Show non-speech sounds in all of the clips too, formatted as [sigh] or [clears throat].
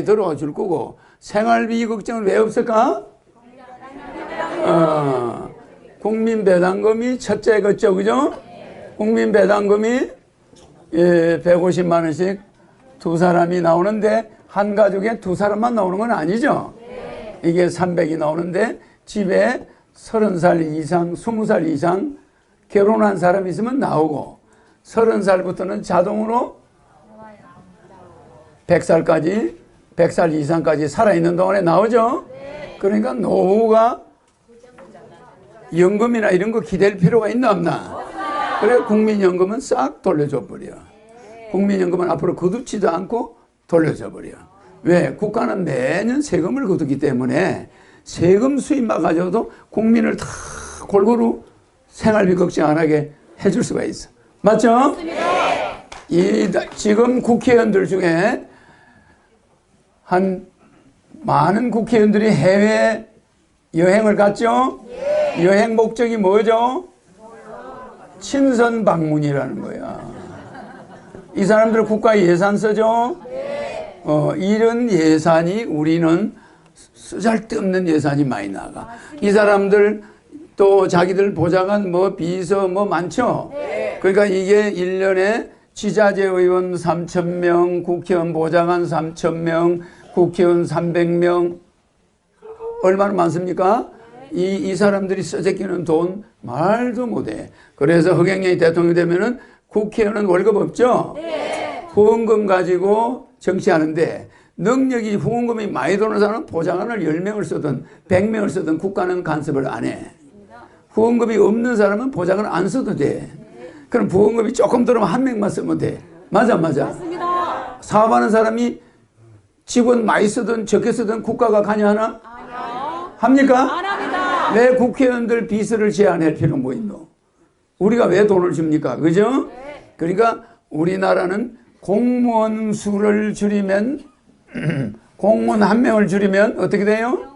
들어와 줄 거고 생활비 걱정은 왜 없을까? 어, 국민 배당금이 첫째 겠죠, 그죠? 국민 배당금이 예, 150만 원씩 두 사람이 나오는데 한 가족에 두 사람만 나오는 건 아니죠. 이게 300이 나오는데 집에 30살 이상, 20살 이상 결혼한 사람 있으면 나오고 30살부터는 자동으로 100살까지 100살 이상까지 살아있는 동안에 나오죠. 그러니까 노후가 연금이나 이런 거 기댈 필요가 있나 없나. 그래 국민연금은 싹 돌려줘 버려. 국민연금은 앞으로 거두지도 않고 돌려줘 버려. 왜? 국가는 매년 세금을 거두기 때문에 세금 수입만 가져도 국민을 다 골고루 생활비 걱정 안 하게 해줄 수가 있어. 맞죠? 이 지금 국회의원들 중에 한 많은 국회의원들이 해외 여행을 갔죠? 여행 목적이 뭐죠? 친선 방문이라는 거야. 이 사람들 국가 예산 쓰죠? 어, 이런 예산이 우리는 쓰잘데없는 예산이 많이 나가. 이 사람들 또 자기들 보좌관 뭐 비서 뭐 많죠? 그러니까 이게 일년에 지자체 의원 3,000명, 국회의원 보좌관 3,000명, 국회의원 300명, 얼마나 많습니까? 이, 이 사람들이 써제끼는 돈 말도 못해. 그래서 허경영이 대통령이 되면은 국회의원은 월급 없죠? 후원금 가지고 정치하는데 능력이 후원금이 많이 도는 사람은 보좌관을 10명을 쓰든 100명을 쓰든 국가는 간섭을 안 해. 후원금이 없는 사람은 보좌관을 안 써도 돼. 그럼 후원금이 조금 들어오면 한 명만 쓰면 돼. 맞아, 맞아. 맞습니다. 사업하는 사람이 직원 많이 쓰든 적게 쓰든 국가가 관여하나? 합니까? 안 합니다. 왜 국회의원들 비서를 제한할 필요는 뭐 있노? 우리가 왜 돈을 줍니까? 그죠? 그러니까 우리나라는 공무원 수를 줄이면 [clears throat] 공무원 한 명을 줄이면 어떻게 돼요?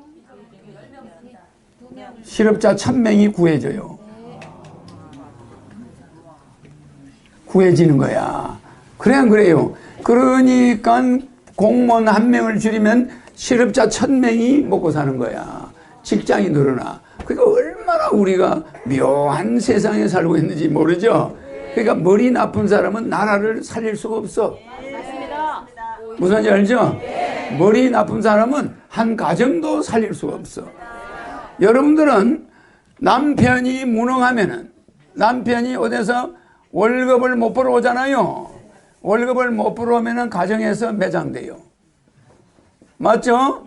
실업자 천 명이 구해져요. 구해지는 거야. 그래 안 그래요? 그러니까 공무원 한 명을 줄이면 실업자 천 명이 먹고 사는 거야. 직장이 늘어나. 그러니까 얼마나 우리가 묘한 세상에 살고 있는지 모르죠? 그러니까 머리 나쁜 사람은 나라를 살릴 수가 없어. 무슨 말인지 알죠? 머리 나쁜 사람은 한 가정도 살릴 수가 없어. 여러분들은 남편이 무능하면은 남편이 어디서 월급을 못 벌어 오잖아요. 월급을 못 벌어 오면은 가정에서 매장돼요. 맞죠?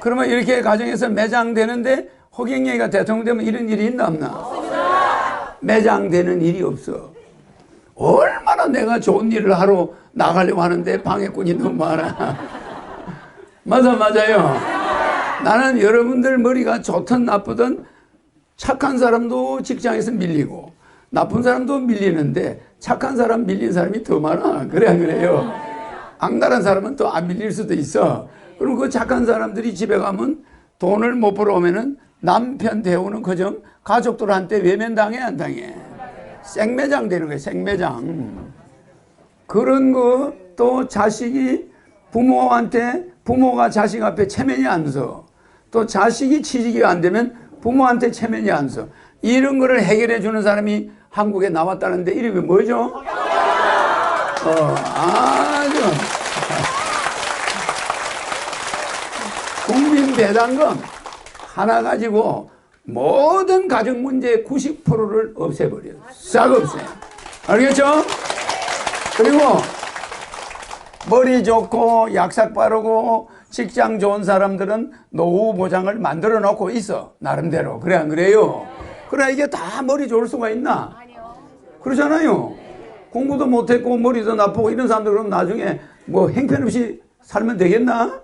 그러면 이렇게 가정에서 매장되는데 허경영이가 대통령 되면 이런 일이 있나 없나? 매장되는 일이 없어. 얼마나 내가 좋은 일을 하러 나가려고 하는데 방해꾼이 너무 많아. [laughs] 맞아, 맞아요. 나는 여러분들 머리가 좋든 나쁘든 착한 사람도 직장에서 밀리고 나쁜 사람도 밀리는데 착한 사람 밀린 사람이 더 많아. 그래, 안 그래요? 악랄한 사람은 또 안 밀릴 수도 있어. 그리고 그 착한 사람들이 집에 가면 돈을 못 벌어오면은 남편 대우는 그정 가족들한테 외면당해, 안 당해? 생매장 되는 거예요, 생매장. 그런 거 또 자식이 부모한테 부모가 자식 앞에 체면이 안 서. 또 자식이 취직이 안 되면 부모한테 체면이 안 서. 이런 거를 해결해 주는 사람이 한국에 나왔다는데 이름이 뭐죠? 어, 아주 국민 배당금 하나 가지고 모든 가정 문제의 90%를 없애버려요. 싹 없애. 알겠죠? 그리고 머리 좋고 약삭 빠르고 직장 좋은 사람들은 노후 보장을 만들어 놓고 있어. 나름대로. 그래, 안 그래요? 그래, 이게 다 머리 좋을 수가 있나? 그러잖아요. 공부도 못했고 머리도 나쁘고 이런 사람들 그럼 나중에 뭐 행편없이 살면 되겠나?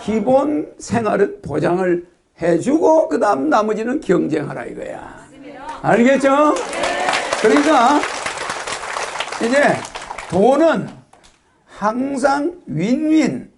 기본 생활은 보장을 해주고 그 다음 나머지는 경쟁하라 이거야. 알겠죠? 그러니까 이제 돈은 항상 윈윈